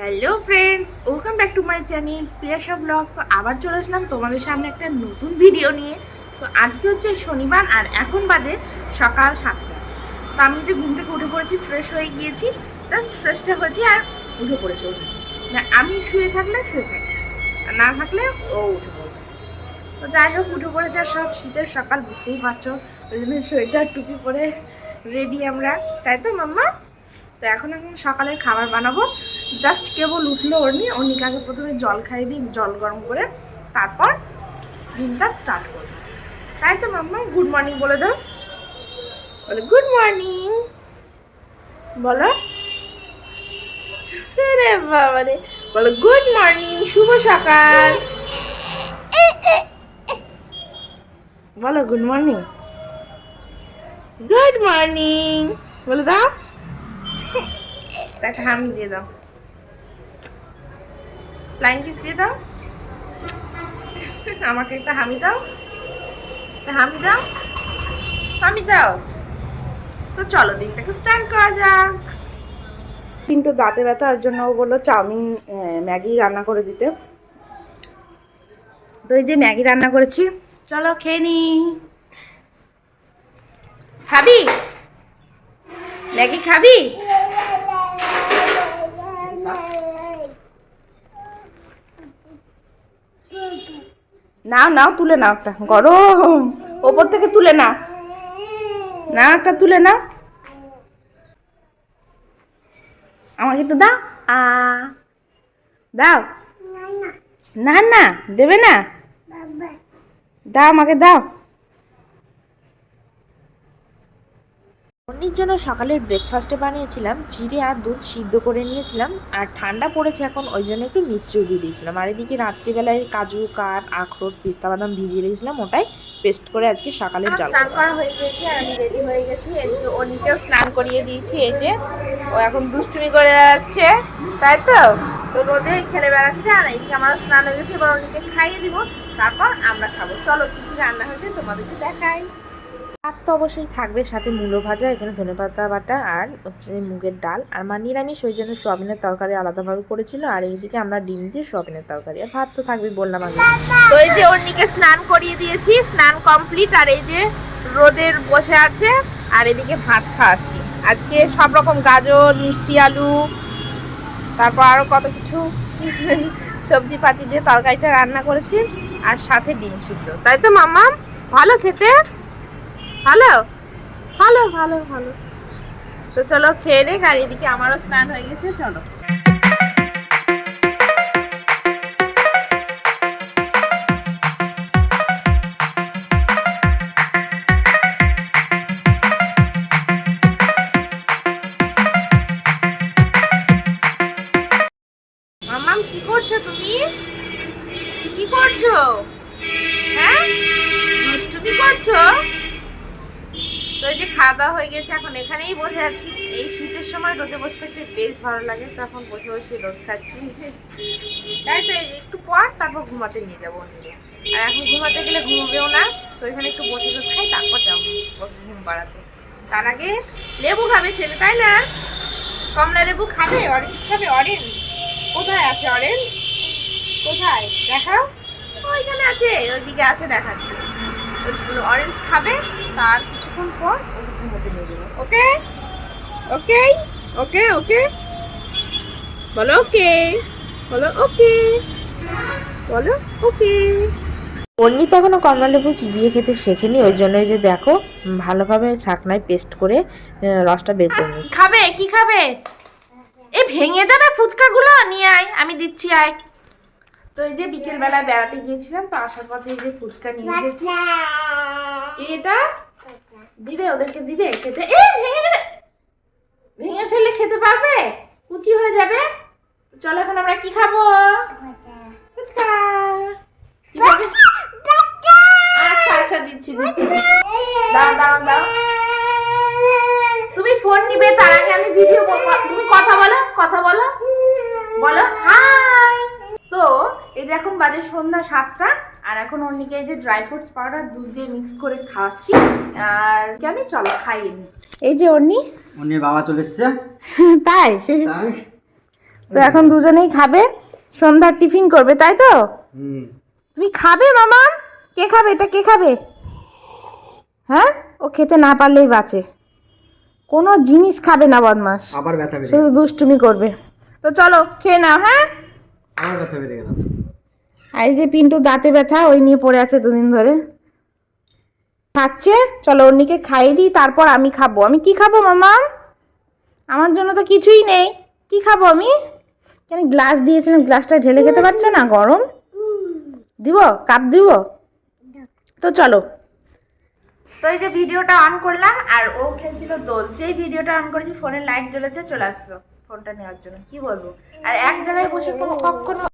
Hello friends welcome back to my channel Piyasa vlog তো আবার চলে আসলাম তোমাদের সামনে একটা নতুন ভিডিও নিয়ে। তো আজকে হচ্ছে শনিবার আর এখন বাজে সকাল সাতটা। তো আমি যে ঘুম থেকে উঠে পড়েছি ফ্রেশ হয়ে গিয়েছি জাস্ট ফ্রেশটা হয়েছি আর উঠে পড়েছে ওঠে না, আমি শুয়ে থাকলে শুয়ে থাকি, আর না থাকলে ও উঠে পড়বে। তো যাই হোক, উঠে পড়েছে আর সব শীতের সকাল, বুঝতেই পারছ। ওই জন্য সোয়েটার, টুপি পরে রেডি আমরা। তাই তো, মাম্মা? তো এখন এখন সকালের খাবার বানাবো। জাস্ট কেবল উঠল অর্নি অর্নিকাকে প্রথমে জল খাইয়ে দিই জল গরম করে তারপর দিনটা স্টার্ট করব তাই তো মাম্মা গুড মর্নিং বলে দাও। বলে গুড মর্নিং বলো। রে বাবা রে বলো গুড মর্নিং শুভ সকাল। বলো গুড মর্নিং গুড মর্নিং বলে, দাও। তাকে হামি দিয়ে দাও। ফ্লাইং কিস দিয়ে দাও। আমাকে একটা হামি দাও। একটা হামি দাও। হামি দাও। তো চলো দিনটাকে স্টার্ট করা যাক। কিন্তু দাঁতে ব্যথা ওর জন্য ও বলল চাউমিন ম্যাগি রান্না করে দিতে। তো এই যে ম্যাগি রান্না করেছি চলো খেয়ে নি। খাবি? ম্যাগি খাবি? নাও নাও তুলে নাও একটা। গরম। ওপর থেকে তুলে নাও। না একটা তুলে নাও। আমাকে একটু দাও। আ দাও। না না। দেবে না? দাও আমাকে দাও। অন্যের জন্য সকালের ব্রেকফাস্টে বানিয়েছিলাম চিড়ে আর দুধ সিদ্ধ করে নিয়েছিলাম আর ঠান্ডা পড়েছে এখন ওই জন্য একটু মিষ্টিও দিয়ে দিয়েছিলাম। আর এদিকে রাত্রিবেলায় কাজু কাঠ আখরোট পিস্তা বাদাম ভিজিয়ে রেখেছিলাম ওটাই পেস্ট করে আজকে সকালের জল স্নান করা হয়ে গেছে আর আমি রেডি হয়ে গেছি। এদিকে অনিকেও স্নান করিয়ে দিয়েছি এই যে ও এখন দুষ্টুমি করে বেড়াচ্ছে তাই তো? তো রোদে খেলে বেড়াচ্ছে আর এইদিকে আমারও স্নান হয়ে গেছে এবার অনিকে খাইয়ে দিব তারপর আমরা খাব। চলো কি কি রান্না হয়েছে তোমাদেরকে দেখাই। ভাত তো অবশ্যই থাকবে সাথে মূলো ভাজা, এখানে ধনেপাতা বাটা আর হচ্ছে মুগের ডাল। আর মা নিরামিষ ওই জন্য সোয়াবিনের তরকারি আলাদাভাবে করেছিল। আর এইদিকে আমরা ডিম দিয়ে সোয়াবিনের তরকারি। আর ভাত তো থাকবে বললাম আগে। তো এই যে অন্যকে স্নান করিয়ে দিয়েছি, স্নান কমপ্লিট। আর এই যে রোদের বসে আছে, আর এদিকে ভাত খাওয়াচ্ছি আজকে সব রকম গাজর, মিষ্টি, আলু, তারপর আরও কত কিছু সবজি পাতি দিয়ে তরকারিটা রান্না করেছি। আর সাথে ডিম সিদ্ধ। তাই তো মামা ভালো খেতে? ভালো? ভালো ভালো ভালো। তো চলো খেয়ে নে আর এদিকে আমারও স্নান হয়ে গেছে, চলো। মামাম কি করছ তুমি? কি করছ? হ্যাঁ? দুষ্টুমি করছ? তো এই যে খাওয়া দাওয়া হয়ে গেছে, এখন এখানেই বসে আছি। এই শীতের সময় রোদে বসে থাকতে বেশ ভালো লাগে, তো এখন বসে বসে রোদ খাচ্ছি। তাই তো, একটু পর তারপর ঘুমাতে নিয়ে যাব নিয়ে আর এখন ঘুমাতে গেলে ঘুমবেও না, তো এখানে একটু বসে বসে খাই, তারপর যাব বসে ঘুম বাড়াতে। তার আগে লেবু খাবে ছেলে, তাই না? কমলা লেবু খাবে অরেঞ্জ খাবে অরেঞ্জ কোথায় আছে অরেঞ্জ কোথায়? দেখাও। ওইখানে আছে, ওইদিকে আছে, দেখাচ্ছে। অরেঞ্জ খাবে তার কিছুক্ষণ পর ওকে? নিয়ে ওকে? ওকে? ওকে? ওকে বলো ওকে। বলো ওকে। বলো ওকে। অন্যি তো এখনও কমলা লেবু চিবিয়ে খেতে শেখেনি ওই জন্য এই যে দেখো ভালোভাবে ছাকনায় পেস্ট করে রসটা বের করে খাবে? কি খাবে? এ ভেঙে যাবে ফুচকাগুলো? নিয়ে আয় আমি দিচ্ছি আয়। তো এই যে বিকেল বেলা বেড়াতে গিয়েছিলাম তো আসার পথে এই যে ফুচকা নিয়ে গেছি। এটা দিবে, ওদেরকে দিবে, খেতে এ, ভেঙে যাবে! ভেঙে ফেললে খেতে পারবে? কুচি হয়ে যাবে? চলো এখন আমরা কি খাব? আচ্ছা আচ্ছা দিচ্ছি দিচ্ছি। দাও দাও দাও। তুমি ফোন নিবে, তার আগে আমি ভিডিও তুমি কথা বলো কথা বলো। বলো, হাই! তো, এই যে এখন বাজে সন্ধ্যা সাতটা। আর এখন অন্যকে এই যে ড্রাই ফ্রুটস পাউডার দুধ দিয়ে মিক্স করে খাওয়াচ্ছি। আর আমি চলো খাই নি এই যে অন্নি। উনি বাবা চলে এসছে। তাই? তো এখন দুজনেই খাবে। সন্ধ্যার টিফিন করবে তাই তো? তুমি খাবে মামা? কে খাবে? এটা কে খাবে? হ্যাঁ? ও খেতে না পারলেই বাঁচে। কোনো জিনিস খাবে না বদমাস আবার ব্যথা বেড়ে শুধু দুষ্টুমি করবে। তো চলো খেয়ে নাও হ্যাঁ? আবার ব্যথা বেড়ে গেল। আর এই যে পিন্টু দাঁতে ব্যথা, ওই নিয়ে পড়ে আছে দুদিন ধরে। খাচ্ছে? চলো অন্যকে খাইয়ে দিই, তারপর আমি খাব। আমি কি খাব, মামা? আমার জন্য তো কিছুই নেই। কি খাব আমি? কেন গ্লাস দিয়েছিলাম গ্লাসটা ঢেলে খেতে পারছ না? গরম? দিব? কাপ দিব? তো চলো। তো এই যে ভিডিওটা অন করলাম, আর ও খেলছিল দোল। যেই ভিডিওটা অন করেছি ফোনের লাইট জ্বলেছে, চলে আসলো। ফোনটা নেওয়ার জন্য। কি বলব? আর এক জায়গায় বসে কোনো কখনো